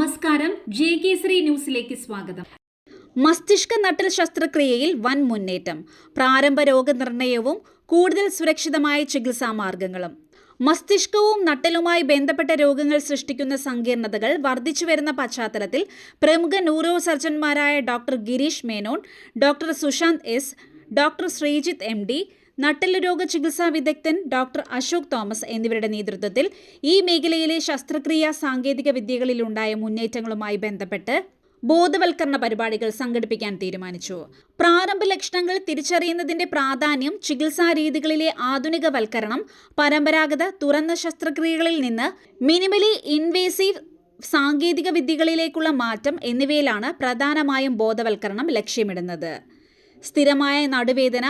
നമസ്കാരം. ജെ കേസരി ന്യൂസിലേക്ക് സ്വാഗതം. മസ്തിഷ്ക നട്ടൽ ശസ്ത്രക്രിയയിൽ വൻ മുന്നേറ്റം. പ്രാരംഭ രോഗനിർണയവും കൂടുതൽ സുരക്ഷിതമായ ചികിത്സാ മാർഗങ്ങളും. മസ്തിഷ്കവും നട്ടലുമായി ബന്ധപ്പെട്ട രോഗങ്ങൾ സൃഷ്ടിക്കുന്ന സങ്കീർണതകൾ വർദ്ധിച്ചു വരുന്ന പശ്ചാത്തലത്തിൽ പ്രമുഖ neuro സർജന്മാരായ doctor Girish Menon doctor Sushanth S doctor Sreejith M നട്ടൽ രോഗ ചികിത്സാ വിദഗ്ധൻ ഡോക്ടർ അശോക് തോമസ് എന്നിവരുടെ നേതൃത്വത്തിൽ ഈ മേഖലയിലെ ശസ്ത്രക്രിയാ സാങ്കേതിക വിദ്യകളിലുണ്ടായ മുന്നേറ്റങ്ങളുമായി ബന്ധപ്പെട്ട് ബോധവൽക്കരണ പരിപാടികൾ സംഘടിപ്പിക്കാൻ തീരുമാനിച്ചു. പ്രാരംഭ ലക്ഷണങ്ങൾ തിരിച്ചറിയുന്നതിന്റെ പ്രാധാന്യം ചികിത്സാ രീതികളിലെ ആധുനികവൽക്കരണം പരമ്പരാഗത തുറന്ന ശസ്ത്രക്രിയകളിൽ നിന്ന് മിനിമലി ഇൻവേസീവ് സാങ്കേതിക വിദ്യകളിലേക്കുള്ള മാറ്റം എന്നിവയിലാണ് പ്രധാനമായും ബോധവൽക്കരണം ലക്ഷ്യമിടുന്നത്. സ്ഥിരമായ നടുവേദന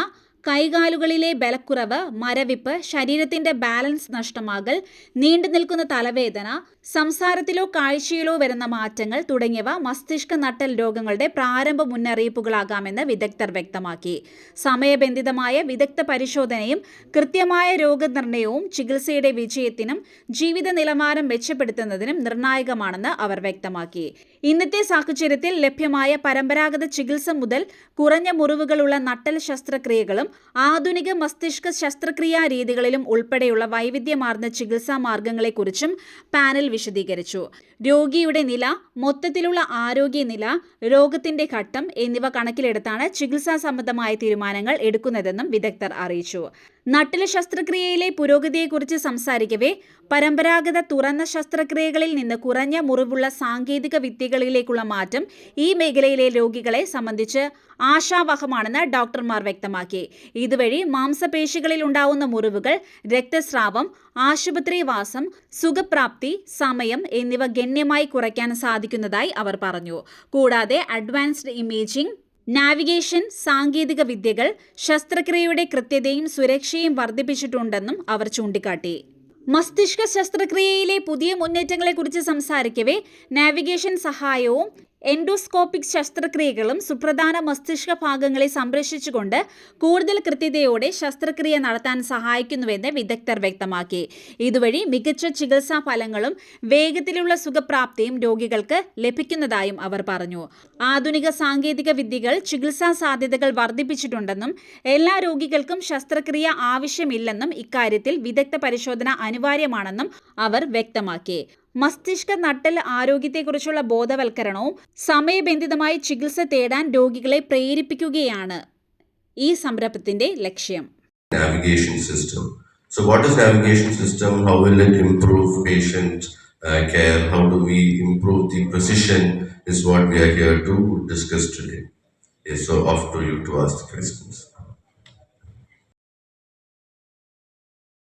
കൈകാലുകളിലെ ബലക്കുറവ് മരവിപ്പ് ശരീരത്തിന്റെ ബാലൻസ് നഷ്ടമാകൽ നീണ്ടു നിൽക്കുന്ന തലവേദന സംസാരത്തിലോ കാഴ്ചയിലോ വരുന്ന മാറ്റങ്ങൾ തുടങ്ങിയവ മസ്തിഷ്ക നട്ടൽ രോഗങ്ങളുടെ പ്രാരംഭ മുന്നറിയിപ്പുകളാകാമെന്ന് വിദഗ്ധർ വ്യക്തമാക്കി. സമയബന്ധിതമായ വിദഗ്ധ പരിശോധനയും കൃത്യമായ രോഗനിർണയവും ചികിത്സയുടെ വിജയത്തിനും ജീവിത നിലവാരം മെച്ചപ്പെടുത്തുന്നതിനും നിർണായകമാണെന്ന് അവർ വ്യക്തമാക്കി. ഇന്നത്തെ സാഹചര്യത്തിൽ ലഭ്യമായ പരമ്പരാഗത ചികിത്സ മുതൽ കുറഞ്ഞ മുറിവുകളുള്ള നട്ടൽ ശസ്ത്രക്രിയകളും ആധുനിക മസ്തിഷ്ക ശസ്ത്രക്രിയാ രീതികളിലും ഉൾപ്പെടെയുള്ള വൈവിധ്യമാർന്ന ചികിത്സാ മാർഗങ്ങളെക്കുറിച്ചും പാനൽ വിശദീകരിച്ചു. രോഗിയുടെ നില മൊത്തത്തിലുള്ള ആരോഗ്യനില രോഗത്തിന്റെ ഘട്ടം എന്നിവ കണക്കിലെടുത്താണ് ചികിത്സാ സംബന്ധമായ തീരുമാനങ്ങൾ എടുക്കുന്നതെന്നും വിദഗ്ധർ അറിയിച്ചു. നട്ടിലെ ശസ്ത്രക്രിയയിലെ പുരോഗതിയെക്കുറിച്ച് സംസാരിക്കവേ പരമ്പരാഗത തുറന്ന ശസ്ത്രക്രിയകളിൽ നിന്ന് കുറഞ്ഞ മുറിവുള്ള സാങ്കേതിക വിദ്യകളിലേക്കുള്ള മാറ്റം ഈ മേഖലയിലെ രോഗികളെ സംബന്ധിച്ച് ആശാവഹമാണെന്ന് ഡോക്ടർമാർ വ്യക്തമാക്കി. ഇതുവഴി മാംസപേശികളിൽ ഉണ്ടാവുന്ന മുറിവുകൾ രക്തസ്രാവം ആശുപത്രിവാസം സുഖപ്രാപ്തി സമയം എന്നിവ ഗണ്യമായി കുറയ്ക്കാൻ സാധിക്കുന്നതായി അവർ പറഞ്ഞു. കൂടാതെ അഡ്വാൻസ്ഡ് ഇമേജിംഗ് നാവിഗേഷൻ സാങ്കേതിക വിദ്യകൾ ശസ്ത്രക്രിയയുടെ കൃത്യതയും സുരക്ഷയും വർദ്ധിപ്പിച്ചിട്ടുണ്ടെന്നും അവർ ചൂണ്ടിക്കാട്ടി. മസ്തിഷ്ക ശസ്ത്രക്രിയയിലെ പുതിയ മുന്നേറ്റങ്ങളെക്കുറിച്ച് സംസാരിക്കവേ നാവിഗേഷൻ സഹായവും എൻഡോസ്കോപ്പിക് ശസ്ത്രക്രിയകളും സുപ്രധാന മസ്തിഷ്ക ഭാഗങ്ങളെ സംരക്ഷിച്ചുകൊണ്ട് കൂടുതൽ കൃത്യതയോടെ ശസ്ത്രക്രിയ നടത്താൻ സഹായിക്കുന്നുവെന്ന് വിദഗ്ധർ വ്യക്തമാക്കി. ഇതുവഴി മികച്ച ചികിത്സാ ഫലങ്ങളും വേഗത്തിലുള്ള സുഖപ്രാപ്തിയും രോഗികൾക്ക് ലഭിക്കുന്നതായും അവർ പറഞ്ഞു. ആധുനിക സാങ്കേതിക വിദ്യകൾ ചികിത്സാ സാധ്യതകൾ വർദ്ധിപ്പിച്ചിട്ടുണ്ടെന്നും എല്ലാ രോഗികൾക്കും ശസ്ത്രക്രിയ ആവശ്യമില്ലെന്നും ഇക്കാര്യത്തിൽ വിദഗ്ധ പരിശോധന അനിവാര്യമാണെന്നും അവർ വ്യക്തമാക്കി. മസ്തിഷ്ക നട്ടൽ ആരോഗ്യത്തെക്കുറിച്ചുള്ള ബോധവൽക്കരണവും സമയബന്ധിതമായി ചികിത്സ തേടാൻ രോഗികളെ പ്രേരിപ്പിക്കുകയാണ് ഈ സംരംഭത്തിന്റെ ലക്ഷ്യം what is navigation system? How will it improve patient uh, care? How do we improve the precision? Is what we are here to discuss today. Yes, so off to you to ask the questions.